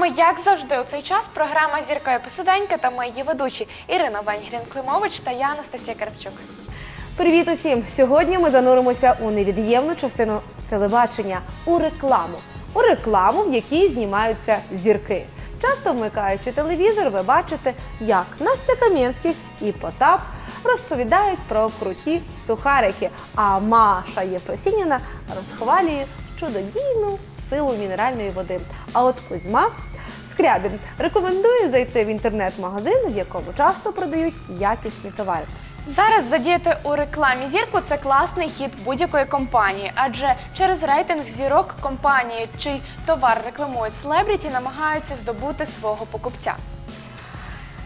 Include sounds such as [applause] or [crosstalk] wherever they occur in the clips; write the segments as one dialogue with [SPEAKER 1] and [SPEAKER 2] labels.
[SPEAKER 1] Вами, як завжди, у цей час програма Зіркові посиденьки та ми її ведучі Ірина Венгрін-Климович та я Анастасія Карпчук.
[SPEAKER 2] Привіт усім! Сьогодні ми зануримося у невід'ємну частину телебачення у рекламу. У рекламу, в якій знімаються зірки. Часто вмикаючи телевізор, ви бачите, як Настя Кам'янських і Потап розповідають про круті сухарики, а Маша Єфросініна розхвалює чудодійну силу мінеральної води. А от Кузьма Скрябін рекомендує зайти в інтернет-магазин, в якому часто продають якісні товари.
[SPEAKER 1] Зараз задіяти у рекламі зірку це класний хід будь-якої компанії, адже через рейтинг зірок компанії, чий товар рекламують селебріті, намагаються здобути свого покупця.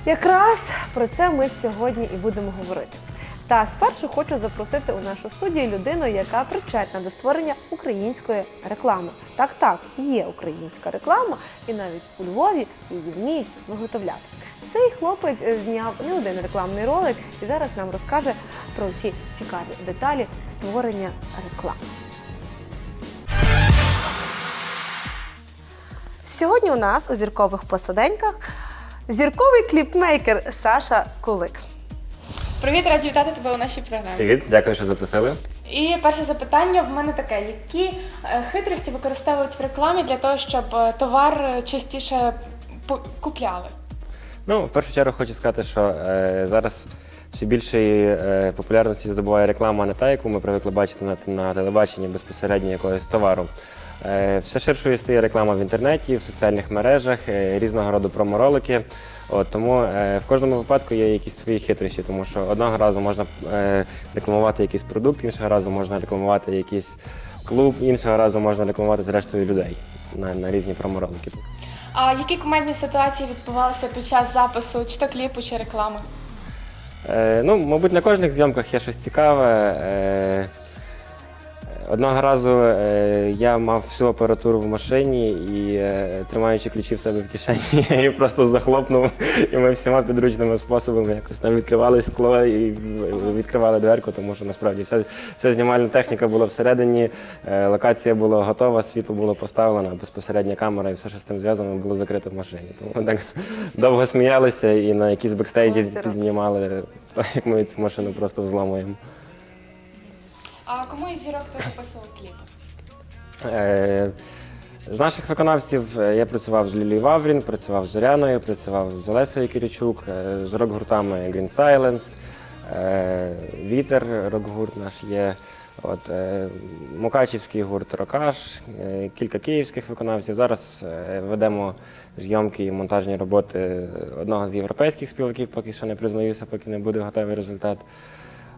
[SPEAKER 2] Якраз про це ми сьогодні і будемо говорити. Та спершу хочу запросити у нашу студію людину, яка причетна до створення української реклами. Так, так, є українська реклама, і навіть у Львові її вміють виготовляти. Цей хлопець е, зняв не один рекламний ролик і зараз нам розкаже про всі цікаві деталі створення реклами. Сьогодні у нас у зіркових посаденьках зірковий кліпмейкер Саша Кулик.
[SPEAKER 1] Привіт, раді вітати тебе у нашій програмі.
[SPEAKER 3] Привіт, дякую, що запросили.
[SPEAKER 1] І перше запитання в мене таке: які е, хитрості використовують в рекламі для того, щоб е, товар е, частіше купляли?
[SPEAKER 3] Ну, в першу чергу хочу сказати, що е, зараз все більшої е, популярності здобуває реклама не та, яку ми привикли бачити на, на телебаченні безпосередньо якогось товару. Е, все ширшою стає реклама в інтернеті, в соціальних мережах, е, різного роду проморолики. От, тому е, в кожному випадку є якісь свої хитрощі, тому що одного разу можна е, рекламувати якийсь продукт, іншого разу можна рекламувати якийсь клуб, іншого разу можна рекламувати зрештою людей на, на різні проморолики.
[SPEAKER 1] А які кумедні ситуації відбувалися під час запису чи то кліпу, чи реклами?
[SPEAKER 3] Е, ну, мабуть, на кожних зйомках є щось цікаве. Е, одного разу е, я мав всю апаратуру в машині і, е, тримаючи ключі в себе в кишені, [laughs] я її просто захлопнув. І ми всіма підручними способами якось там відкривали скло і відкривали дверку, тому що насправді вся, вся знімальна техніка була всередині, е, локація була готова, світло було поставлено, безпосередня камера і все, що з тим зв'язано, було закрито в машині. Тому так довго сміялися і на якісь бекстейджі піднімали, [laughs] як ми цю машину просто взламуємо.
[SPEAKER 1] А кому із зірок ти записував кліп?
[SPEAKER 3] Е, З наших виконавців е, я працював з Лілією Ваврін, працював з Зоряною, працював з Олесою Киричук, е, з рок-гуртами Green Silence, е, Вітер, рок-гурт наш є. От, е, Мукачівський гурт Рокаш, е, кілька київських виконавців. Зараз е, ведемо зйомки і монтажні роботи одного з європейських співаків, поки що не признаюся, поки не буде готовий результат.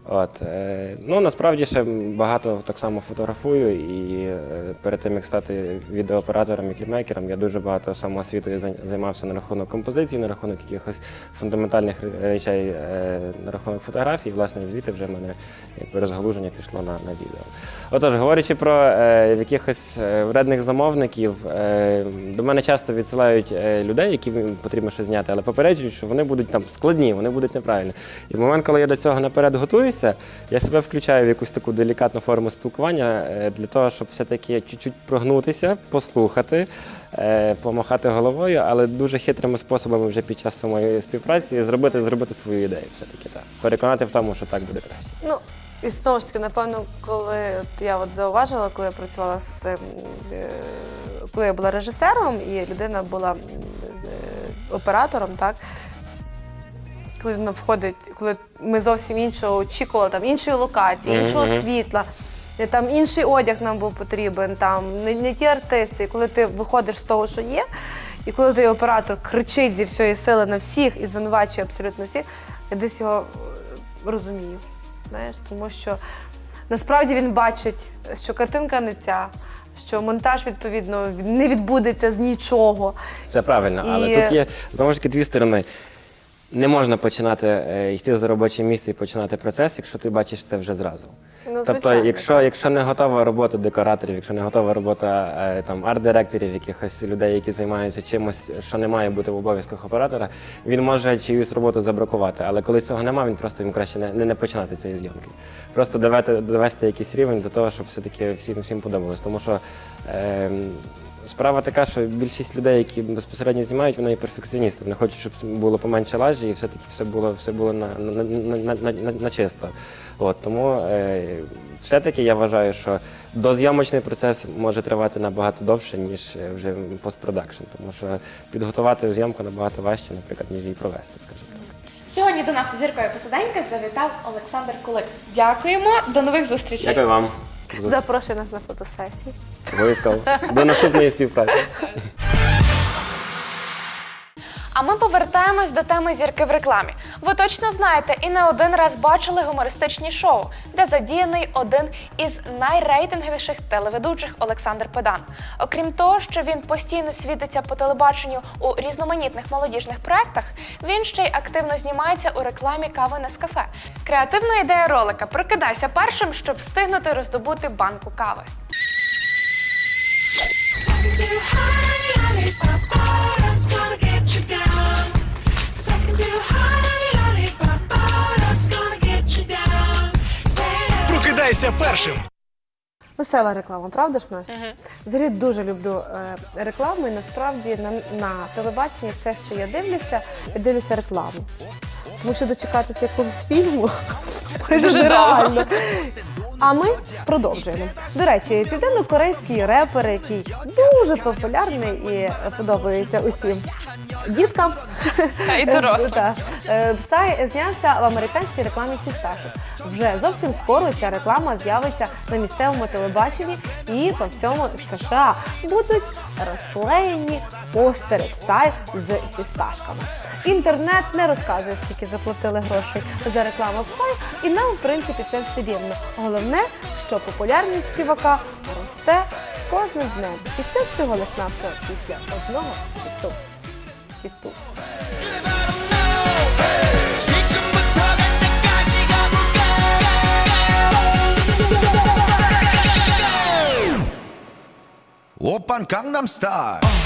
[SPEAKER 3] От, е, ну насправді ще багато так само фотографую, і е, перед тим як стати відеооператором і кліпмейкером, я дуже багато самоосвітою займався на рахунок композиції, на рахунок якихось фундаментальних речей е, на рахунок фотографій. Власне, звідти вже в мене розгалуження пішло на, на відео. Отож, говорячи про е, якихось вредних замовників, е, до мене часто відсилають людей, які потрібно щось зняти, але попереджують, що вони будуть там складні, вони будуть неправильні. І в момент, коли я до цього наперед готуюся, я себе включаю в якусь таку делікатну форму спілкування е, для того, щоб все-таки чуть-чуть прогнутися, послухати, е, помахати головою, але дуже хитрими способами вже під час самої співпраці зробити, зробити свою ідею. Все-таки так. Переконати в тому, що так буде краще.
[SPEAKER 2] Ну, і знову ж таки, напевно, коли я от зауважила, коли я працювала з е, коли я була режисером, і людина була оператором, так. Коли вона входить, коли ми зовсім іншого очікували, там іншої локації,
[SPEAKER 3] Мгм,
[SPEAKER 2] іншого
[SPEAKER 3] мгм.
[SPEAKER 2] світла, е, там інший одяг нам був потрібен, там не, не ті артисти. І коли ти виходиш з того, що є, і коли той оператор кричить зі всієї сили на всіх і звинувачує абсолютно всіх, я десь його е, розумію. Знаєш, тому що насправді він бачить, що картинка не ця, що монтаж відповідно не відбудеться з нічого.
[SPEAKER 3] Це правильно, але
[SPEAKER 2] І-
[SPEAKER 3] тут є знову ж таки дві сторони. Не можна починати е, йти за робоче місце і починати процес, якщо ти бачиш це вже зразу.
[SPEAKER 2] Ну,
[SPEAKER 3] тобто,
[SPEAKER 2] звичайно,
[SPEAKER 3] якщо, якщо не готова робота декораторів, якщо не готова робота е, там арт-директорів, якихось людей, які займаються чимось, що не має бути в обов'язках оператора, він може чиюсь роботу забракувати. Але коли цього немає, він просто їм краще не, не, не починати цієї зйомки. Просто довести, довести якийсь рівень до того, щоб все-таки всім всім подобалось. Тому що е, Справа така, що більшість людей, які безпосередньо знімають, вони є перфекціоністи. Вони хочуть, щоб було поменше лажі і все-таки все було, все було на, на, на, на, на, чисто. От, тому е, все-таки я вважаю, що дозйомочний процес може тривати набагато довше, ніж е, вже постпродакшн. Тому що підготувати зйомку набагато важче, наприклад, ніж її провести, скажімо так.
[SPEAKER 1] Сьогодні до нас у зіркові посиденьки завітав Олександр Кулик. Дякуємо, до нових зустрічей.
[SPEAKER 3] Дякую вам.
[SPEAKER 2] Запрошуй нас на фотосесію.
[SPEAKER 3] Обов'язково. До наступної співпраці.
[SPEAKER 1] А ми повертаємось до теми зірки в рекламі. Ви точно знаєте і не один раз бачили гумористичні шоу, де задіяний один із найрейтинговіших телеведучих Олександр Педан. Окрім того, що він постійно світиться по телебаченню у різноманітних молодіжних проектах, він ще й активно знімається у рекламі кави Нескафе. Креативна ідея ролика Прокидайся першим, щоб встигнути роздобути банку кави.
[SPEAKER 4] Second to honey, Say
[SPEAKER 5] першим.
[SPEAKER 2] Весела реклама, правда ж Настя? Взагалі дуже люблю е, рекламу і насправді на, на телебаченні все, що я дивлюся, я дивлюся рекламу. Тому що дочекатися якогось фільму [laughs]
[SPEAKER 1] Дуже
[SPEAKER 2] нереально. А ми продовжуємо. До речі, південно-корейський репер, який дуже популярний і подобається усім діткам.
[SPEAKER 1] Та й дорослим.
[SPEAKER 2] Так. Е, Псай знявся в американській рекламі фісташок. Вже зовсім скоро ця реклама з'явиться на місцевому телебаченні і по всьому США будуть розклеєні постери псай з фісташками. Інтернет не розказує, скільки заплатили грошей за рекламу Пхай, і нам, в принципі, це все рівно. Головне, що популярність співака росте з кожним днем. І це всього лиш на все після одного хіту. Хіту.
[SPEAKER 5] Open Gangnam Style.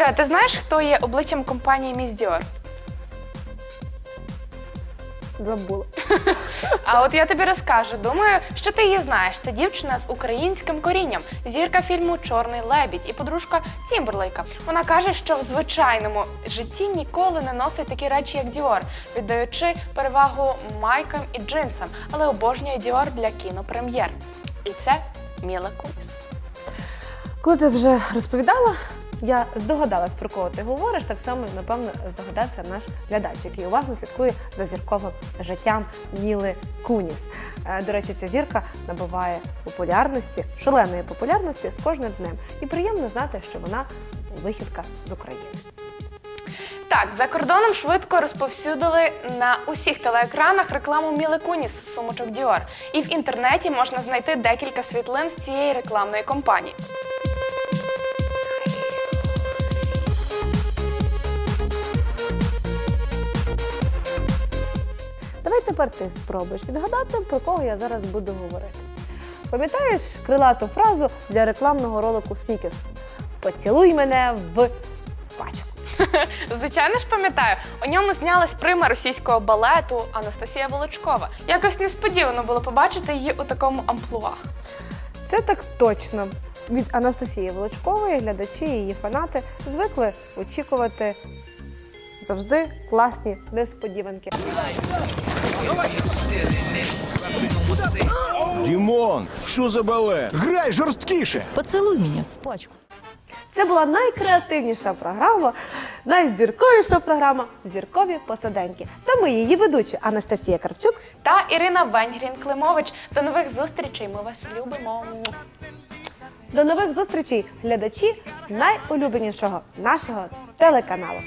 [SPEAKER 1] Іра, ти знаєш, хто є обличчям компанії Miss Dior?
[SPEAKER 2] Забула.
[SPEAKER 1] А от я тобі розкажу. Думаю, що ти її знаєш. Це дівчина з українським корінням, зірка фільму Чорний лебідь і подружка Тімберлейка. Вона каже, що в звичайному житті ніколи не носить такі речі, як Діор, віддаючи перевагу майкам і джинсам, але обожнює Діор для кінопрем'єр. І це Міла Куніс.
[SPEAKER 2] Коли ти вже розповідала, я здогадалась, про кого ти говориш, так само, напевно, здогадався наш глядач, який уважно слідкує за зірковим життям Міли Куніс. Е, До речі, ця зірка набуває популярності, шаленої популярності з кожним днем. І приємно знати, що вона вихідка з України.
[SPEAKER 1] Так, за кордоном швидко розповсюдили на усіх телеекранах рекламу Міли Куніс з сумочок Діор. І в інтернеті можна знайти декілька світлин з цієї рекламної кампанії.
[SPEAKER 2] Тепер ти спробуєш відгадати, про кого я зараз буду говорити. Пам'ятаєш крилату фразу для рекламного ролику Снікерс? Поцілуй мене в пачку. [laughs]
[SPEAKER 1] Звичайно ж пам'ятаю, у ньому знялась прима російського балету Анастасія Волочкова. Якось несподівано було побачити її у такому амплуа.
[SPEAKER 2] Це так точно. Від Анастасії Волочкової глядачі і її фанати звикли очікувати завжди класні несподіванки.
[SPEAKER 6] Дімон, що за балет?
[SPEAKER 5] Грай жорсткіше
[SPEAKER 7] Поцелуй меня в пачку.
[SPEAKER 2] Це була найкреативніша програма, найзірковіша програма Зіркові посаденьки. Та ми її ведучі Анастасія Карпчук.
[SPEAKER 1] Та Ірина Венгрін Климович. До нових зустрічей. Ми вас любимо.
[SPEAKER 2] До нових зустрічей, глядачі найулюбленішого нашого телеканалу.